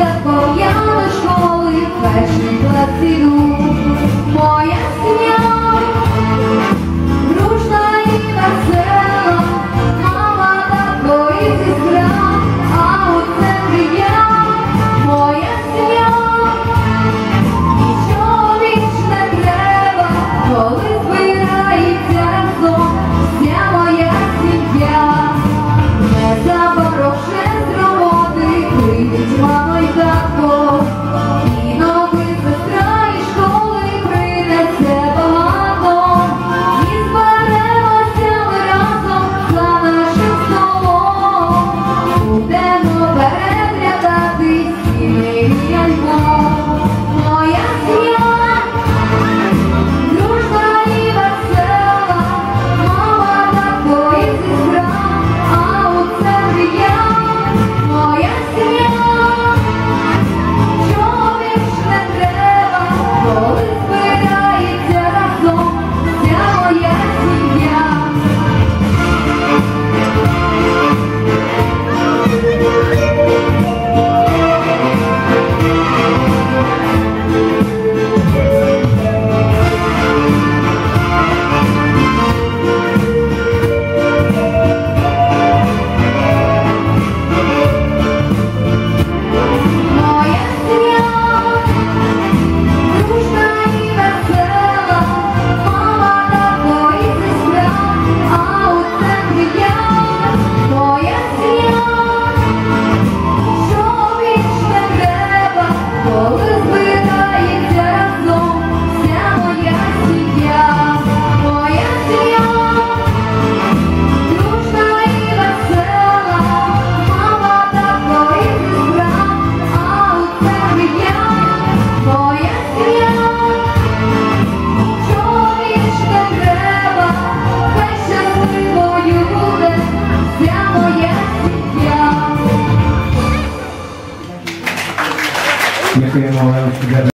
святко я до школи першим клас. keeping all else together.